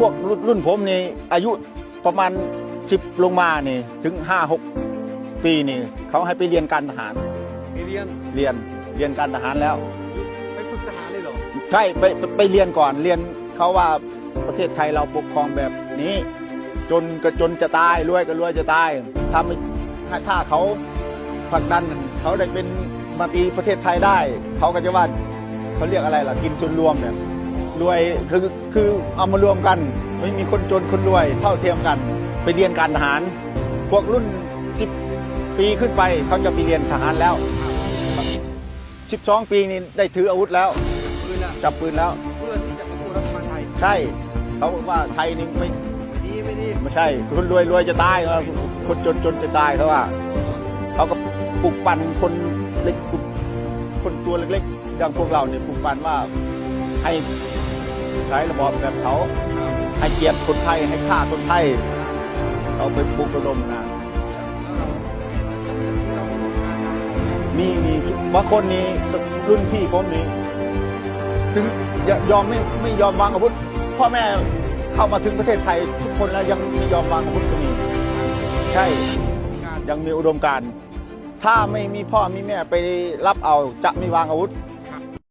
พวกรุ่นรุ่นผมนี่อายุประมาณสิบลงมานี่ถึงห้าหกปีนี่ เขาให้ไปเรียนการทหารไปเรียนเรียนเรียนการทหารแล้ว ไปฝึกทหารเลยเหรอใช่ไปไปไปเรียนก่อนเรียนเขาว่าประเทศไทยเราปกครองแบบนี้ จนก็จนจะตายรวยก็รวยจะตายถ้าไม่ถ้าถ้าเขาผลักดันเขาได้เป็นมาตีประเทศไทยได้ เขาก็จะว่าเขาเรียกอะไรล่ะกินส่วนรวมเนี่ย รวยคือคือเอามารวมกัน ไม่มีคนจนคนรวยเท่าเทียมกัน ไปเรียนการทหาร พวกรุ่น 10 ปีขึ้นไปเขาจะไปเรียนทหารแล้ว 12 ปีนี่ได้ถืออาวุธแล้วปืนอะจับปืนแล้วเพื่อที่จะมาสู้รัฐบาลไทยใช่เขาบอกว่าไทยนี่ไม่ไม่ดีไม่ดีไม่ใช่คนรวยรวยจะตายเขาว่าคนจนจนจะตายเขาว่าเขาก็ปลุกปั่นคนเล็กปลุกคนตัวเล็กๆอย่างพวกเราเนี่ยปลุกปั่นว่าให้ ใช้ระบอบแบบเขาให้เกียดคนไทยให้ฆ่าคนไทยเขาไปปลุกระดมนะมีมีบางคนนี่รุ่นพี่ผมนี่ถึงยอมไม่ไม่ยอมวางอาวุธพ่อแม่เข้ามาถึงประเทศไทยทุกคนแล้วยังไม่ยอมวางอาวุธก็มีใช่ยังมีอุดมการถ้าไม่มีพ่อมีแม่ไปรับเอาจะไม่วางอาวุธ